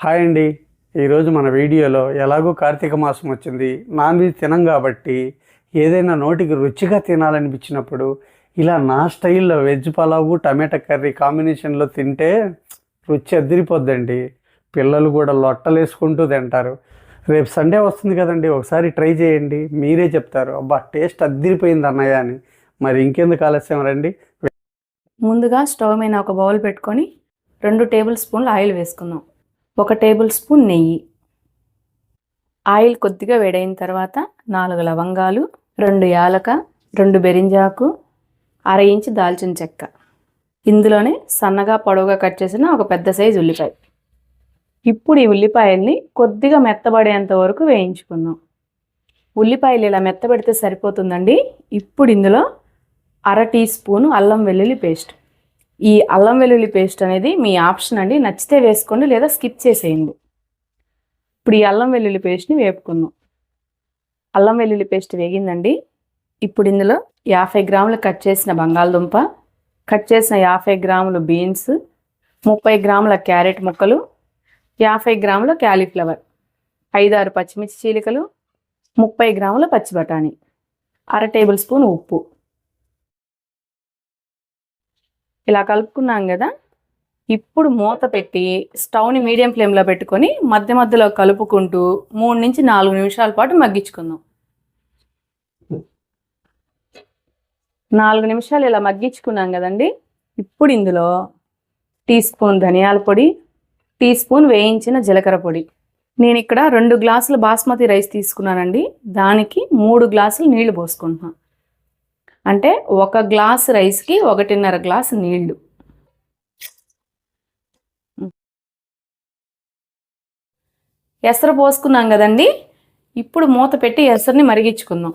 Hi అండి. ఈరోజు మన వీడియోలో ఎలాగో కార్తీక మాసం వచ్చింది. నాన్ వెజ్ తినం కాబట్టి ఏదైనా నోటికి రుచిగా తినాలనిపించినప్పుడు ఇలా నా స్టైల్లో వెజ్ పలావు టమాటా కర్రీ కాంబినేషన్లో తింటే రుచి అదిరిపోద్దండి. పిల్లలు కూడా లొట్టలేసుకుంటూ తింటారు. రేపు సండే వస్తుంది కదండి. ఒకసారి ట్రై చేయండి. మీరే చెప్తారు. అబ్బా టేస్ట్ అదిరిపోయింది అన్నయ్య అని. మరి ఇంకెందుకు ఆలస్యం రండి. ముందుగా స్టవ్ మీద ఒక బౌల్ పెట్టుకొని రెండు టేబుల్ స్పూన్లు ఆయిల్ వేసుకుందాం. ఒక టేబుల్ స్పూన్ నెయ్యి. ఆయిల్ కొద్దిగా వేడైన తర్వాత నాలుగు లవంగాలు రెండు యాలక రెండు బెరింజాకు అర ఇంచు దాల్చిన చెక్క. ఇందులోనే సన్నగా పొడవుగా కట్ చేసిన ఒక పెద్ద సైజు ఉల్లిపాయ. ఇప్పుడు ఈ ఉల్లిపాయల్ని కొద్దిగా మెత్తబడేంత వరకు వేయించుకుందాం. ఉల్లిపాయలు ఇలా మెత్తబెడితే సరిపోతుందండి. ఇప్పుడు ఇందులో అర టీ స్పూను అల్లం వెల్లుల్లి పేస్ట్. ఈ అల్లం వెల్లుల్లి పేస్ట్ అనేది మీ ఆప్షన్ అండి. నచ్చితే వేసుకోండి లేదా స్కిప్ చేసేయండి. ఇప్పుడు ఈ అల్లం వెల్లుల్లి పేస్ట్ని వేపుకుందాం. అల్లం వెల్లుల్లి పేస్ట్ వేగిందండి. ఇప్పుడు ఇందులో యాభై గ్రాములు కట్ చేసిన బంగాళదుంప కట్ చేసిన యాభై గ్రాములు బీన్స్ ముప్పై గ్రాముల క్యారెట్ ముక్కలు యాభై గ్రాముల క్యాలీఫ్లవర్ ఐదారు పచ్చిమిర్చి చీలికలు ముప్పై గ్రాముల పచ్చి బఠానీ అర టేబుల్ స్పూన్ ఉప్పు. ఇలా కలుపుకున్నాం కదా ఇప్పుడు మూత పెట్టి స్టవ్ని మీడియం ఫ్లేమ్లో పెట్టుకొని మధ్య మధ్యలో కలుపుకుంటూ మూడు నుంచి నాలుగు నిమిషాల పాటు మగ్గించుకుందాం. నాలుగు నిమిషాలు ఇలా మగ్గించుకున్నాం కదండి ఇప్పుడు ఇందులో టీ స్పూన్ ధనియాల పొడి టీ స్పూన్ వేయించిన జీలకర్ర పొడి. నేను ఇక్కడ రెండు గ్లాసులు బాస్మతి రైస్ తీసుకున్నానండి దానికి మూడు గ్లాసులు నీళ్ళు పోసుకుంటున్నాను అంటే ఒక గ్లాస్ రైస్కి ఒకటిన్నర గ్లాస్ నీళ్ళు. ఎసరు పోసుకున్నాం కదండి. ఇప్పుడు మూత పెట్టి ఎసరుని మరిగించుకుందాం.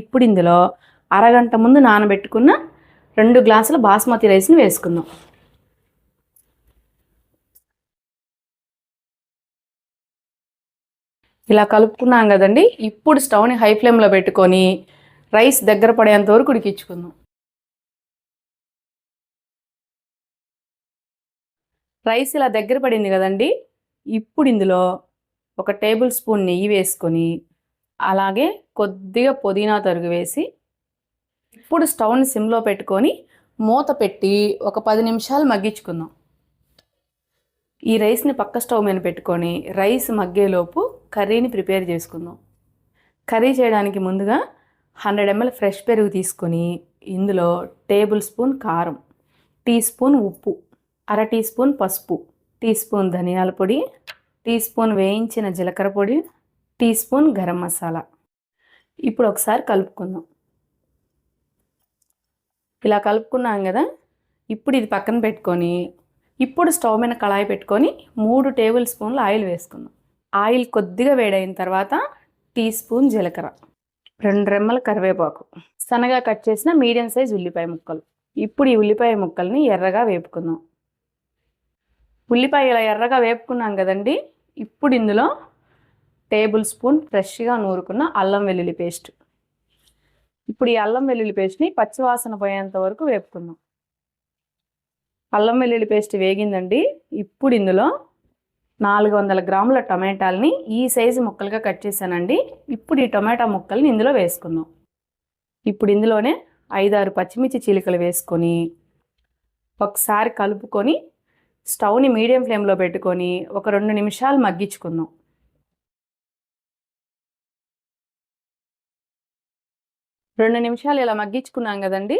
ఇప్పుడు ఇందులో అరగంట ముందు నానబెట్టుకున్న రెండు గ్లాసుల బాస్మతి రైస్ని వేసుకుందాం. ఇలా కలుపుకున్నాం కదండి. ఇప్పుడు స్టవ్ని హై ఫ్లేమ్లో పెట్టుకొని రైస్ దగ్గర పడేంత వరకు ఉడికించుకుందాం. రైస్ ఇలా దగ్గర పడింది కదండి. ఇప్పుడు ఇందులో ఒక టేబుల్ స్పూన్ నెయ్యి వేసుకొని అలాగే కొద్దిగా పుదీనా తరుగు వేసి ఇప్పుడు స్టవ్ని సిమ్లో పెట్టుకొని మూత పెట్టి ఒక పది నిమిషాలు మగ్గించుకుందాం. ఈ రైస్ని పక్క స్టవ్ మీద పెట్టుకొని రైస్ మగ్గేలోపు కర్రీని ప్రిపేర్ చేసుకుందాం. కర్రీ చేయడానికి ముందుగా హండ్రెడ్ ఎంఎల్ ఫ్రెష్ పెరుగు తీసుకొని ఇందులో టేబుల్ స్పూన్ కారం టీ స్పూన్ ఉప్పు అర టీ స్పూన్ పసుపు టీ స్పూన్ ధనియాల పొడి టీ స్పూన్ వేయించిన జీలకర్ర పొడి టీ స్పూన్ గరం మసాలా. ఇప్పుడు ఒకసారి కలుపుకుందాం. ఇలా కలుపుకున్నాం కదా ఇప్పుడు ఇది పక్కన పెట్టుకొని ఇప్పుడు స్టవ్ మీద కళాయి పెట్టుకొని మూడు టేబుల్ స్పూన్లు ఆయిల్ వేసుకుందాం. ఆయిల్ కొద్దిగా వేడైన తర్వాత టీ స్పూన్ జీలకర్ర. రెండు రెమ్మల కరివేపాకు. సన్నగా కట్ చేసిన మీడియం సైజ్ ఉల్లిపాయ ముక్కలు. ఇప్పుడు ఈ ఉల్లిపాయ ముక్కల్ని ఎర్రగా వేపుకుందాం. ఉల్లిపాయ ఇలా ఎర్రగా వేపుకున్నాం కదండి ఇప్పుడు ఇందులో టేబుల్ స్పూన్ ఫ్రెష్గా నూరుకున్న అల్లం వెల్లుల్లి పేస్ట్. ఇప్పుడు ఈ అల్లం వెల్లుల్లి పేస్ట్ని పచ్చివాసన పోయేంత వరకు వేపుకుందాం. అల్లం వెల్లుల్లి పేస్ట్ వేగిందండి ఇప్పుడు ఇందులో నాలుగు వందల గ్రాముల టమాటాలని ఈ సైజు ముక్కలుగా కట్ చేశానండి. ఇప్పుడు ఈ టమాటా ముక్కల్ని ఇందులో వేసుకుందాం. ఇప్పుడు ఇందులోనే ఐదారు పచ్చిమిర్చి చీలికలు వేసుకొని ఒకసారి కలుపుకొని స్టవ్ని మీడియం ఫ్లేమ్లో పెట్టుకొని ఒక రెండు నిమిషాలు మగ్గించుకుందాం. రెండు నిమిషాలు ఇలా మగ్గించుకున్నాం కదండి.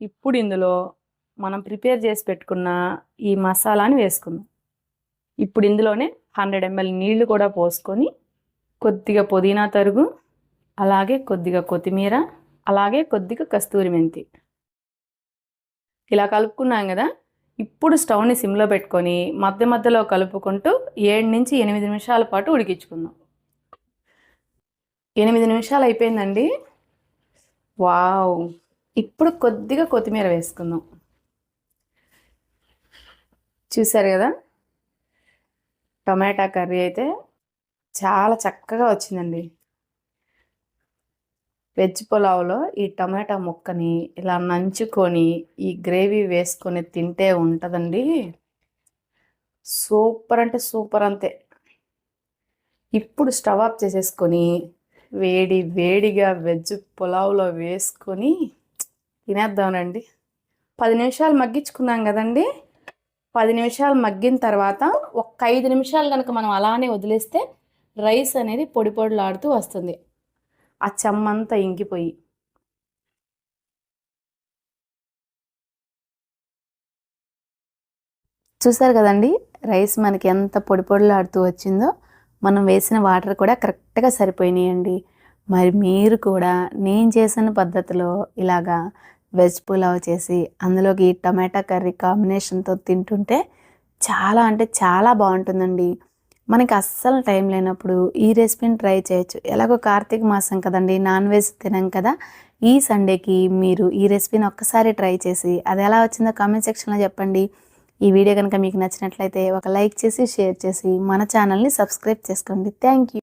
ఇప్పుడు ఇందులో మనం ప్రిపేర్ చేసి పెట్టుకున్న ఈ మసాలాని వేసుకుందాం. ఇప్పుడు ఇందులోనే హండ్రెడ్ ఎంఎల్ నీళ్ళు కూడా పోసుకొని కొద్దిగా పుదీనా తరుగు అలాగే కొద్దిగా కొత్తిమీర అలాగే కొద్దిగా కస్తూరి మెంతి. ఇలా కలుపుకున్నాం కదా ఇప్పుడు స్టవ్ని సిమ్లో పెట్టుకొని మధ్య మధ్యలో కలుపుకుంటూ ఏడు నుంచి ఎనిమిది నిమిషాల పాటు ఉడికించుకుందాం. ఎనిమిది నిమిషాలు అయిపోయిందండి. వావ్! ఇప్పుడు కొద్దిగా కొత్తిమీర వేసుకుందాం. చూసారు కదా? టమాటా కర్రీ అయితే చాలా చక్కగా వచ్చిందండి. వెజ్ పులావ్లో ఈ టమాటా ముక్కని ఇలా నంచుకొని ఈ గ్రేవీ వేసుకొని తింటే ఉంటుందండి. సూపర్ అంటే సూపర్ అంతే. ఇప్పుడు స్టవ్ ఆఫ్ చేసేసుకొని వేడి వేడిగా వెజ్ పులావ్లో వేసుకొని తినేద్దామనండి పది నిమిషాలు మగ్గించుకున్నాం కదండి. పది నిమిషాలు మగ్గిన తర్వాత ఒక ఐదు నిమిషాలు కనుక మనం అలానే వదిలేస్తే రైస్ అనేది పొడి పొడిలాడుతూ వస్తుంది. ఆ చెమ్మంతా ఇంకిపోయి. చూసారు కదండి? రైస్ మనకి ఎంత పొడి పొడిలాడుతూ వచ్చిందో మనం వేసిన వాటర్ కూడా కరెక్ట్గా సరిపోయినాయండి. మరి మీరు కూడా నేను చేసిన పద్ధతిలో ఇలాగా వెజ్ పులావ్ చేసి అందులోకి ఈ టమాటా కర్రీ కాంబినేషన్తో తింటుంటే చాలా అంటే చాలా బాగుంటుందండి. మనకి అస్సలు టైం లేనప్పుడు ఈ రెసిపీని ట్రై చేయొచ్చు. ఎలాగో కార్తీక మాసం కదండి నాన్ వెజ్ తినం కదా. ఈ సండేకి మీరు ఈ రెసిపీని ఒక్కసారి ట్రై చేసి అది ఎలా వచ్చిందో కామెంట్ సెక్షన్లో చెప్పండి. ఈ వీడియో కనుక మీకు నచ్చినట్లయితే ఒక లైక్ చేసి షేర్ చేసి మన ఛానల్ని సబ్స్క్రైబ్ చేసుకోండి. Thank you.